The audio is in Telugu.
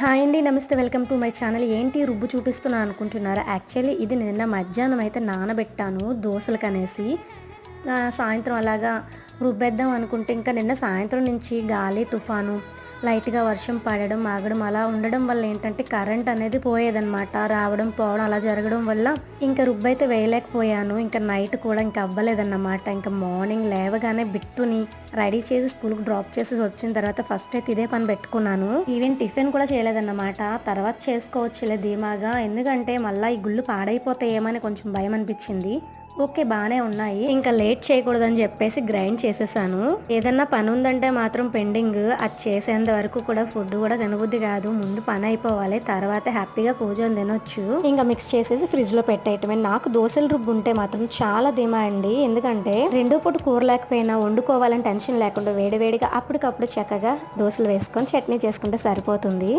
హాయ్ అండి నమస్తే. Welcome to my channel. ఏంటి రుబ్బు చూపిస్తున్నా అనుకుంటున్నారా? యాక్చువల్లీ ఇది నిన్న మధ్యాహ్నం అయితే నానబెట్టాను దోశలకు అనేసి. సాయంత్రం అలాగా రుబ్బేద్దాం అనుకుంటే ఇంకా నిన్న సాయంత్రం నుంచి గాలి తుఫాను లైట్గా వర్షం పడడం ఆగడం అలా ఉండడం వల్ల ఏంటంటే కరెంట్ అనేది పోయేదన్నమాట. రావడం పోవడం అలా జరగడం వల్ల ఇంకా రుబ్బైతే వేయలేకపోయాను. ఇంకా నైట్ కూడా ఇంకా అవ్వలేదన్నమాట. ఇంకా మార్నింగ్ లేవగానే బిట్టుని రెడీ చేసి స్కూల్కి డ్రాప్ చేసి వచ్చిన తర్వాత ఫస్ట్ అయితే ఇదే పని పెట్టుకున్నాను. ఈవెన్ టిఫిన్ కూడా చేయలేదన్నమాట. తర్వాత చేసుకోవచ్చులే ధీమాగా. ఎందుకంటే మళ్ళీ ఈ గుళ్ళు పాడైపోతాయేమని కొంచెం భయం అనిపించింది. ఓకే బాగానే ఉన్నాయి. ఇంకా లేట్ చేయకూడదని చెప్పేసి గ్రైండ్ చేసేసాను. ఏదన్నా పని ఉందంటే మాత్రం పెండింగ్. అది చేసేంత వరకు కూడా ఫుడ్ కూడా తినబుద్ధి కాదు. ముందు పని అయిపోవాలి. తర్వాత హ్యాపీగా కూర్చొని తినొచ్చు. ఇంకా మిక్స్ చేసేసి ఫ్రిడ్జ్లో పెట్టేయటమే. నాకు దోశల రుబ్బు ఉంటే మాత్రం చాలా ధీమా అండి. ఎందుకంటే రెండో పూట కూర లేకపోయినా వండుకోవాలని టెన్షన్ లేకుండా వేడివేడిగా అప్పటికప్పుడు చక్కగా దోశలు వేసుకొని చట్నీ చేసుకుంటే సరిపోతుంది.